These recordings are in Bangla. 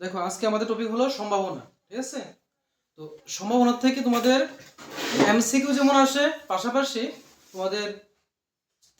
দেখো, আজকে আমাদের টপিক হলো সম্ভাবনা, ঠিক আছে? তো সম্ভাবনা থেকে তোমাদের এমসিকিউ যেমন আসে, পাশাপাশি তোমাদের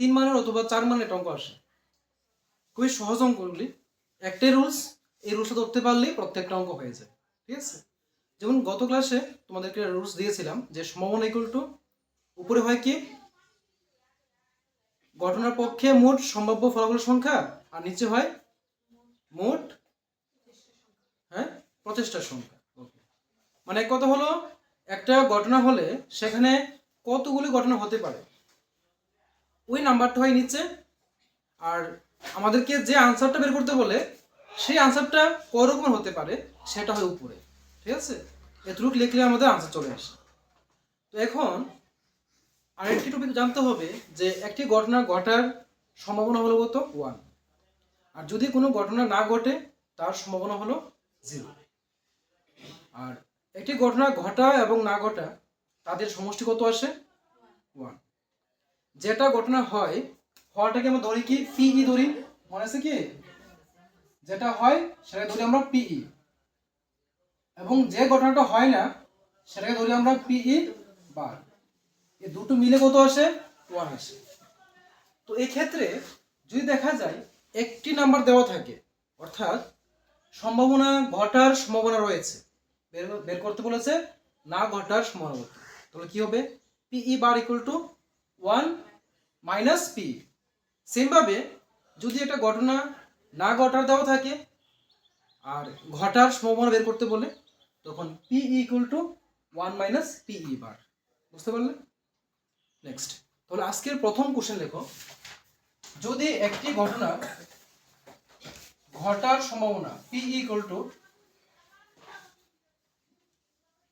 তিন মানের অথবা চার মানের অঙ্ক আসে। খুবই সহজ অঙ্কগুলি। একটাই রুলস এই রুলসটা ধরতে পারলেই প্রত্যেকটা অঙ্ক হয়ে যায়, ঠিক আছে? যেমন গত ক্লাসে তোমাদেরকে রুলস দিয়েছিলাম যে সম্ভাবনা ইকুয়াল টু উপরে হয় কি? ঘটনার পক্ষে মোট সম্ভাব্য ফলাফলের সংখ্যা, আর নিচে হয় মোট হ্যাঁ? প্রচেষ্টার সংখ্যা। Okay. মানে এক কথা হলো? একটা ঘটনা হলে সেখানে কতগুলি ঘটনা হতে পারে? ওই নাম্বারটা হয় নিচে। আর আমাদেরকে যে আনসারটা বের করতে বলে সেই আনসারটা কয় রকমের হতে পারে, সেটা হয় উপরে। ঠিক আছে? এতটুকু লিখলে আমাদের আনসার চলে আসে। তো এখন আরেকটি টপিক জানতে হবে যে একটি ঘটনা ঘটার সম্ভাবনা হলো কত? ওয়ান আর যদি কোনো ঘটনা না ঘটে, তার সম্ভাবনা হলো জিরো আর একটি ঘটনা ঘটা এবং না ঘটা তাদের সমষ্টি কত আসে? ওয়ান যেটা ঘটনা হয়, হওয়াটাকে আমরা ধরি কি? পিই ধরি। মনে আছে কি? যেটা হয়, সেটাকে ধরি আমরা পিই এবং যে ঘটনাটা হয় না, সেটাকে ধরি আমরা পিই বার এই দুটো মিলে কত আসে? ওয়ান আসে। তো এক্ষেত্রে যদি দেখা যায়, একটি নাম্বার দেওয়া থাকে, অর্থাৎ সম্ভাবনা ঘটার সম্ভাবনা রয়েছে। বের বের করতে বলেছে, না ঘটার সম্ভাবনা। তাহলে কি হবে? P bar equal to one minus P সেমভাবে যদি একটা ঘটনা না ঘটার দেওয়া থাকে, আর ঘটার সম্ভাবনা বের করতে বলে, তখন P equal to one minus P bar বুঝতে পারলে? নেক্সট তাহলে আজকের প্রথম কোশ্চেন লেখো। যদি একটি ঘটনা ঘটার সম্ভাবনা P equal to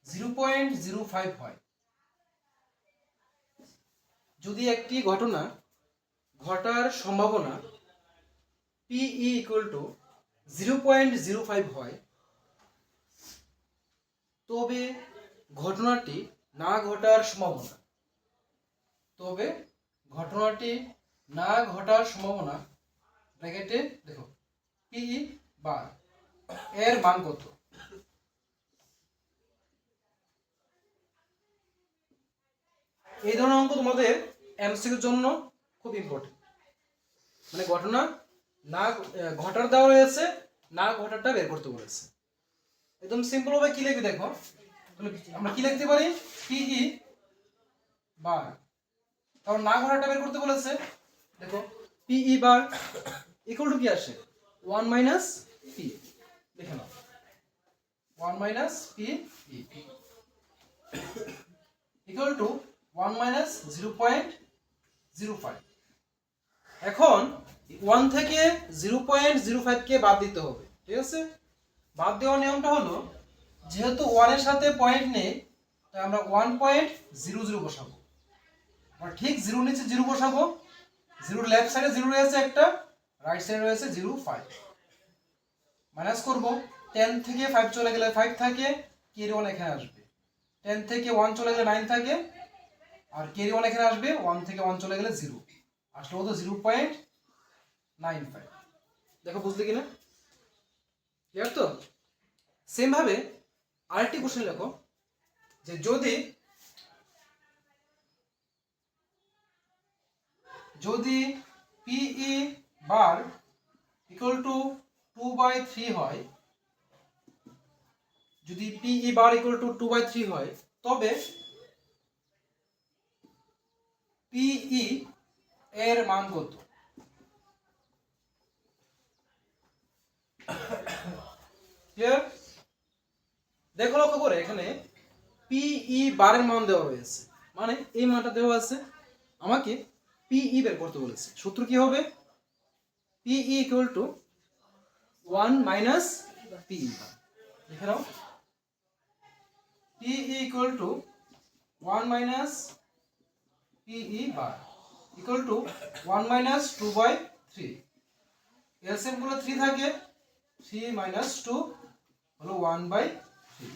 zero point zero five হয়। যদি একটি ঘটনা ঘটার সম্ভাবনা P equal to zero point zero five হয়, তবে ঘটনাটি না ঘটার সম্ভাবনা, তবে ঘটনাটি না ঘটার সম্ভাবনা, ব্র্যাকেটে দেখো। পিই বার। এর মান কত? এই ধরনের অঙ্ক তোমাদের এমসিকিউর জন্য খুব ইম্পর্টেন্ট মানে ঘটনা না ঘটার দেওয়া রয়েছে, না ঘটারটা বের করতে বলেছে। একদম সিম্পল ভাবে কি লিখবে দেখো? আমরা কি লিখতে পারি? পিই বার। কারণ না ঘটারটা বের করতে বলেছে, দেখো পিই বার। ইকুয়াল টু কি আসে? One minus P. লিখে নাও। One minus P equal to one minus zero point zero five. এখন ওয়ান থেকে জিরো পয়েন্ট জিরো ফাইভকে বাদ দিতে হবে, ঠিক আছে? বাদ দেওয়ার নিয়মটা হলো, যেহেতু ওয়ানের সাথে পয়েন্ট নেই, তাই আমরা ওয়ান পয়েন্ট জিরো জিরো বসাবো। ঠিক জিরো নিচে জিরো বসাবো জিরোর লেফট সাইডে জিরো রয়েছে একটা রাইট সাইডে রয়েছে জিরো ফাইভ মাইনাস করব। টেন থেকে ফাইভ চলে গেলে ফাইভ থাকে কেরি ওয়ান এখানে আসবে। টেন থেকে ওয়ান চলে গেলে নাইন থাকে, আর কেরি ওয়ান এখানে আসবে ওয়ান থেকে ওয়ান চলে গেলে জিরো আসলে কত? জিরো পয়েন্ট নাইন ফাইভ দেখো, বুঝলে কিনা? ক্লিয়ার তো? সেমভাবে আরেকটি কোশ্চেন লেখো, যে যদি যদি P bar equal to two by three হয়। যদি P bar equal to two by three হয়, তবে পিই এর মান কত? দেখো লক্ষ্য করে এখানে পিই বারের মান দেওয়া রয়েছে মানে এই মানটা দেওয়া আছে। আমাকে পিই বের করতে বলেছে। সূত্র কি হবে? P equal to one minus P লিখে নাও P equal to one minus P bar equal to one minus two by three এলসিএমগুলো three থাকে থ্রি মাইনাস টু হলো ওয়ান বাই থ্রি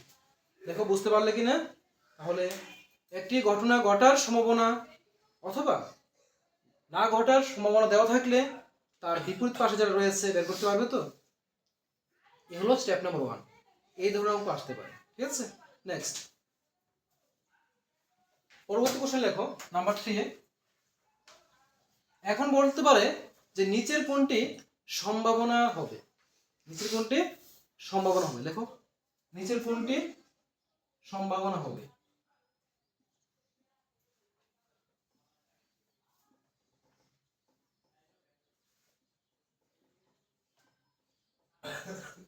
দেখো, বুঝতে পারলে কি না তাহলে একটি ঘটনা ঘটার সম্ভাবনা অথবা না ঘটার সম্ভাবনা দেওয়া থাকলে তার বিপরীত পাশে যারা রয়েছে, বের করতে পারবে তো? এ হলো স্টেপ নাম্বার ওয়ান এই ধরনের অঙ্ক আসতে পারে, ঠিক আছে? নেক্সট পরবর্তী কোশ্চেন লেখো নাম্বার থ্রি এখন বলতে পারে যে নিচের কোনটি সম্ভাবনা হবে? নিচের কোনটি সম্ভাবনা হবে? লেখো। নিচের কোনটি সম্ভাবনা হবে?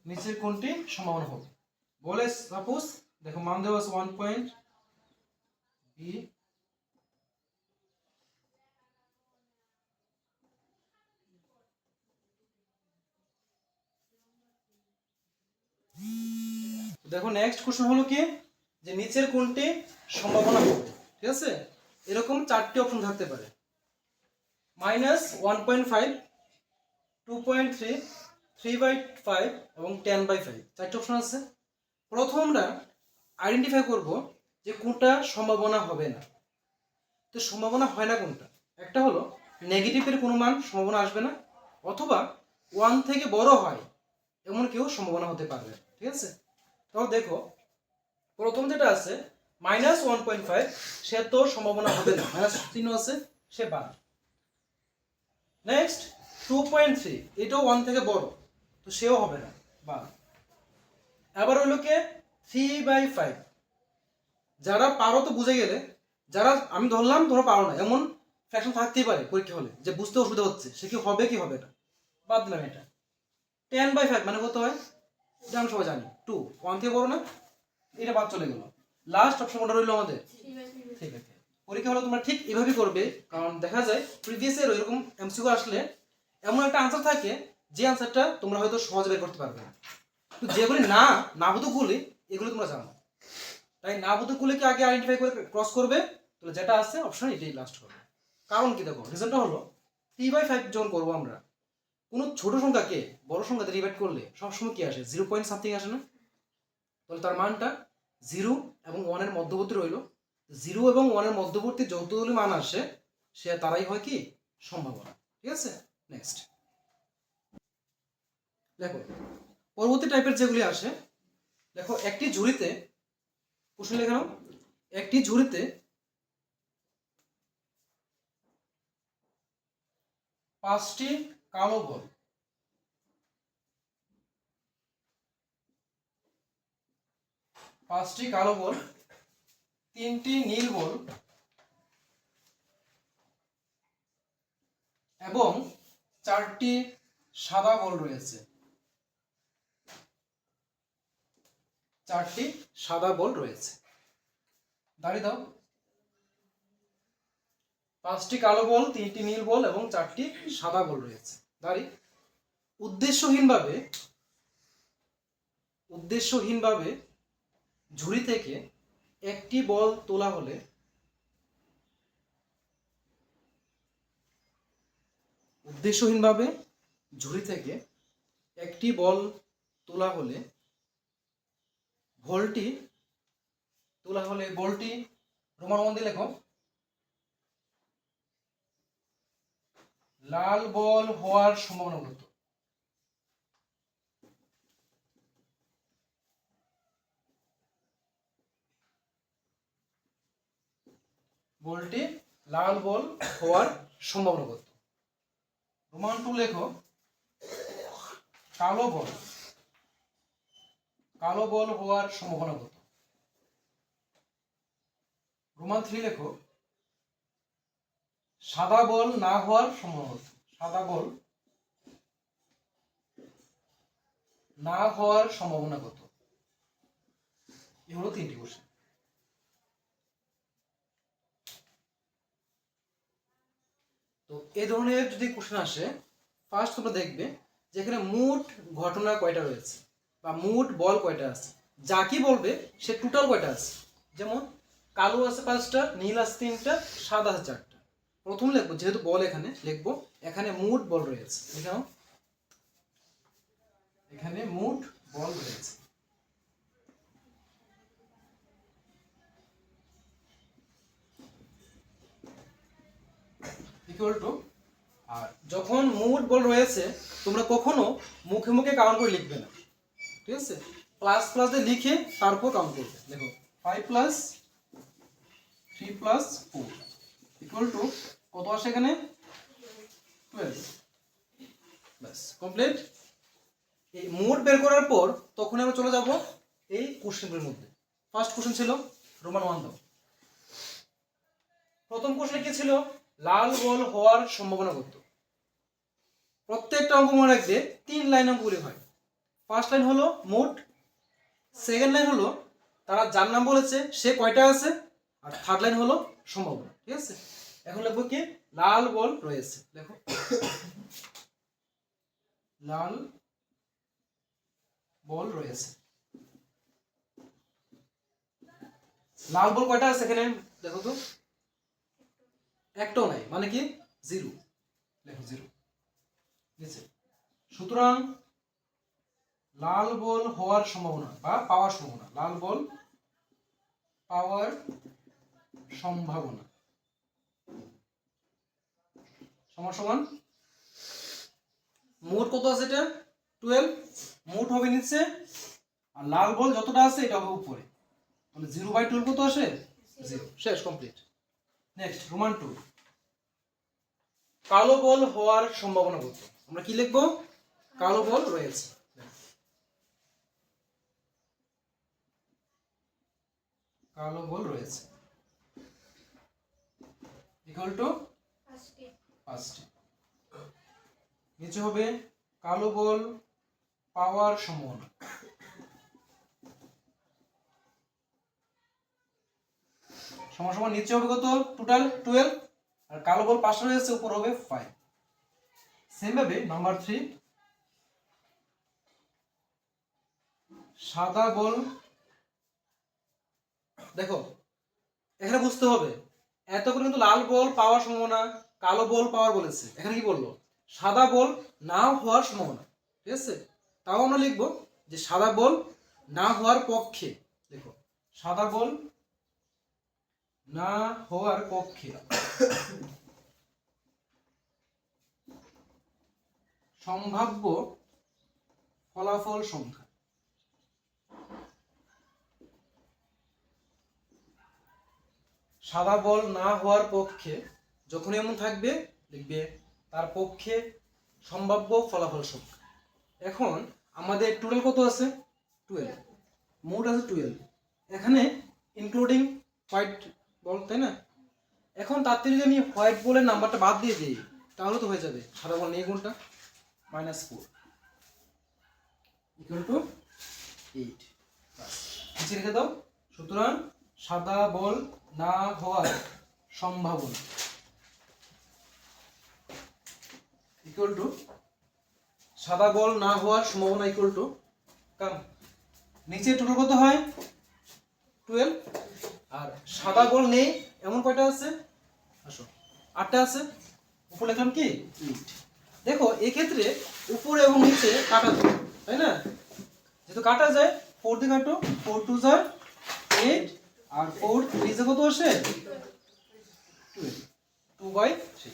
নিচের কোনটি সম্ভাবনা হবে? বলে সাপোজ, দেখো মান দেওয়া আছে ওয়ান পয়েন্ট বি দেখো নেক্সট কোশ্চেন হলো কি? যে নিচের কোনটি সম্ভাবনা হবে? ঠিক আছে? এরকম চারটি অপশন থাকতে পারে। Minus one point five two point three three by five এবং টেন বাই ফাইভ, চারটি অপশন আছে। প্রথম আমরা আইডেন্টিফাই করব যে কোনটা সম্ভাবনা হবে না। তো সম্ভাবনা হয় না কোনটা? একটা হলো নেগেটিভের কোনো মান সম্ভাবনা আসবে না, অথবা ওয়ান থেকে বড় হয়, এমন কেউ সম্ভাবনা হতে পারবে ঠিক আছে? তাহলে দেখো, প্রথম যেটা আছে মাইনাস ওয়ান পয়েন্ট ফাইভ সে তো সম্ভাবনা হবে না মাইনাস চিহ্ন আছে, সে বাদ। নেক্সট টু পয়েন্ট থ্রি এটাও ওয়ান থেকে বড়। তো সেও হবে না বা। আবার হলো কে? থ্রি বাই ফাইভ যারা পারো তো বুঝে গেলে যারা আমি ধরলাম ধরো পারো না এমন ফ্যাকশন থাকতেই পারে পরীক্ষা হলে যে বুঝতে অসুবিধা হচ্ছে সে কি হবে কি হবে না। বাদ দিলাম এটা। টেন বাই ফাইভ মানে কত হয়? এটা আমরা সবাই জানি। টু ওয়ান থেকে বড় না? এটা বাদ চলে গেল। লাস্ট অপশন কোনটা রইল আমাদের? ঠিক আছে পরীক্ষা হলে তোমরা ঠিক এভাবেই করবে কারণ দেখা যায় প্রিভিয়াস এর এরকম এমসিকিউ আসলে এমন একটা আনসার থাকে যে আনসারটা তোমরা হয়তো সহজে বের করতে পারবে না। তো যেগুলি না না গুলি এগুলো তোমরা জানো। তাই না গুলিকে আগে আইডেন্টিফাই করে ক্রস করবে, তাহলে যেটা আছে অপশন এটাই লাস্ট করবে কারণ কি দেখো রিজনটা হলো টি বাই ফাইভ যখন করব আমরা, কোনো ছোট সংখ্যাকে বড় সংখ্যাতে ডিভাইড করলে সবসময় কি আসে? জিরো পয়েন্ট সামথিং আসে না? তাহলে তার মানটা জিরো এবং ওয়ানের মধ্যবর্তী রইল। জিরো এবং ওয়ানের মধ্যবর্তী যতগুলি মান আসে, সে তারাই হয় কি? সম্ভাবনা। ঠিক আছে? নেক্সট দেখো, পরবর্তী টাইপের যেগুলি আসে, দেখো, একটি ঝুড়িতে, প্রশ্ন লেখা নাও, একটি ঝুড়িতে পাঁচটি কালো বল। পাঁচটি কালো বল, তিনটি নীল বল, এবং চারটি সাদা বল রয়েছে। চারটি সাদা বল রয়েছে। দাঁড়িয়ে দাও। পাঁচটি কালো বল, তিনটি নীল বল এবং চারটি সাদা বল রয়েছে। দাঁড়ি। উদ্দেশ্যহীনভাবে উদ্দেশ্যহীনভাবে ঝুড়ি থেকে একটি বল তোলা হলে উদ্দেশ্যহীনভাবে ঝুড়ি থেকে একটি বল তোলা হলে ভলটি তোলা হলে বলটি, রোমান মন্দির লেখো। লাল বল হওয়ার সম্ভাবনা কত বলটি লাল বল হওয়ার সম্ভাবনা কত রোমান টু লেখো, কালো বল। কালো বল হওয়ার সম্ভাবনা কত? রোমান থ্রি লেখো। সাদা বল না হওয়ার সম্ভাবনা? সাদা বল না হওয়ার সম্ভাবনা কত? এ হলো তিনটি কোশ্চেন তো এই ধরনের যদি কোশ্চেন আসে ফার্স্ট তোমরা দেখবে যেখানে মোট ঘটনা কয়টা রয়েছে? বা মুড বল কয়টা আছে? যা কি বলবে, সে টোটাল কয়টা আছে? যেমন, কালো আছে পাঁচটা, নীল আছে তিনটা, সাদা আছে চারটা। প্রথম লিখব, যেহেতু বল এখানে, লিখব, এখানে মোট বল রয়েছে। লিখে এখানে মোট বল রয়েছে। ইকুয়াল টু আর যখন মুড বল রয়েছে, তোমরা কখনো মুখে মুখে কাউন্ট করে লিখবে না। ঠিক আছে? প্লাস প্লাস দিয়ে লিখে তারপর কাউন্ট করবে। দেখো five plus three plus four equal to কত আসে এখানে? টুয়েলভ ব্যাস কমপ্লিট এই মোট বের করার পর তখন আমরা চলে যাব এই কোশ্চেনগুলোর মধ্যে। ফার্স্ট কোশ্চেন ছিল রোমান ওয়ান প্রথম কোশ্চেনে কি ছিল? লাল বল হওয়ার সম্ভাবনা কত? প্রত্যেকটা অঙ্ক মনে রাখবে, তিন লাইন অঙ্কগুলি হয়। ফার্স্ট লাইন হলো মোট। সেকেন্ড লাইন হলো, তারা যার নাম বলেছে, সে কয়টা আছে? আর থার্ড লাইন হলো সম্ভাবনা, ঠিক আছে? এখন লিখব কি? লাল বল রয়েছে দেখো লাল বল রয়েছে। লাল বল কয়টা আছে এখানে? দেখো তো। একটাও নাই মানে কি? জিরো দেখো জিরো নিচে সুতরাং লাল বল হওয়ার সম্ভাবনা বা পাওয়ার সম্ভাবনা। লাল বল পাওয়ার সম্ভাবনা। সমান সমান মোট কত আছে এটা? টুয়েলভ মোট হবে নিচে। আর লাল বল যতটা আছে এটা হবে উপরে। তাহলে জিরো বাই টুয়েলভ কত আসে? জিরো শেষ কমপ্লিট নেক্সট রোমান টু কালো বল হওয়ার সম্ভাবনা কত? আমরা কি লিখব? কালো বল রয়েছে। কালো বল রয়েছে। ইকুয়াল টু পাঁচটি নিচে হবে কালো বল পাওয়ার সম্ভাবনা সমান সমান নিচে হবে কত? টোটাল টুয়েলভ আর কালো বল পাঁচটা রয়েছে উপর হবে ফাইভ সেম ভাবে নাম্বার থ্রি সাদা বল দেখো, এখানে বুঝতে হবে এত করে কিন্তু লাল বল পাওয়ার সম্ভাবনা, কালো বল পাওয়ার বলেছে। এখানে কি বলল? সাদা বল না হওয়ার সম্ভাবনা, ঠিক আছে? তাও আমরা লিখব যে সাদা বল না হওয়ার পক্ষে, দেখো, সাদা বল না হওয়ার পক্ষে। সম্ভাব্য ফলাফল সংখ্যা। সাদা বল না হওয়ার পক্ষে যখন এমন থাকবে, লিখবে, তার পক্ষে সম্ভাব্য ফলাফল সংখ্যা এখন আমাদের টোটাল কত আছে? টুয়েলভ মোট আছে টুয়েলভ এখানে ইনক্লুডিং হোয়াইট বল তাই না? এখন তার থেকে যদি আমি হোয়াইট বলের নাম্বারটা বাদ দিয়ে দিই, তাহলে তো হয়ে যাবে। সাদা বল নেই কোনটা? Minus four equal to eight রেখে দাও। সুতরাং সাদা বল না হওয়ার সম্ভাবনা। ইকুয়াল টু সাদা বল না হওয়ার সম্ভাবনা ইকুয়াল টু কাম নিচে টোটাল কত হয়? টুয়েলভ আর সাদা বল নেই, এমন কয়টা আছে? আসো। আটটা আছে। উপরে লিখলাম কি? দেখো, এক্ষেত্রে উপরে এবং নিচে কাটা যায়, তাই না? যেহেতু কাটা যায় ফোর দিয়ে কাটো ফোর টু জার এইট আর ফোর থ্রি যে কত আসে? টু বাই থ্রি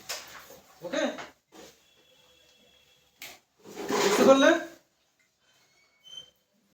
ওকে বুঝতে পারলে?